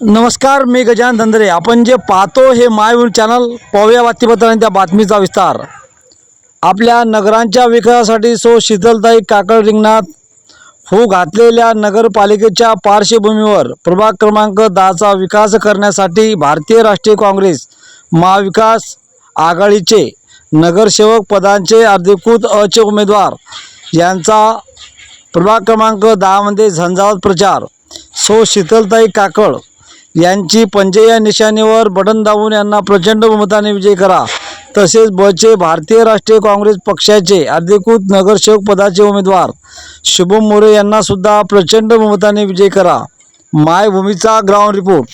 नमस्कार मी गजानन धंदरे. आपण जे पाहतो हे मायवीर चॅनल पाहूया बातमीपत्र आणि त्या बातमीचा विस्तार. आपल्या नगरांच्या विकासासाठी सो शीतलताई काकड रिंगणात हो घातलेल्या नगरपालिकेच्या पार्श्वभूमीवर प्रभाग क्रमांक दहाचा विकास करण्यासाठी भारतीय राष्ट्रीय काँग्रेस महाविकास आघाडीचे नगरसेवक पदांचे अधिकृत अचे उमेदवार यांचा प्रभाग क्रमांक दहामध्ये झंझावत प्रचार. सो शीतलताई काकड यांची पंजे या निशाणीवर बटन दाबून यांना प्रचंड बहुमताने विजय करा. तसेच बचे भारतीय राष्ट्रीय काँग्रेस पक्षाचे अधिकृत नगरसेवक पदाचे उमेदवार शुभम मोरे यांना सुद्धा प्रचंड बहुमताने विजय करा. मायभूमीचा ग्राउंड रिपोर्ट.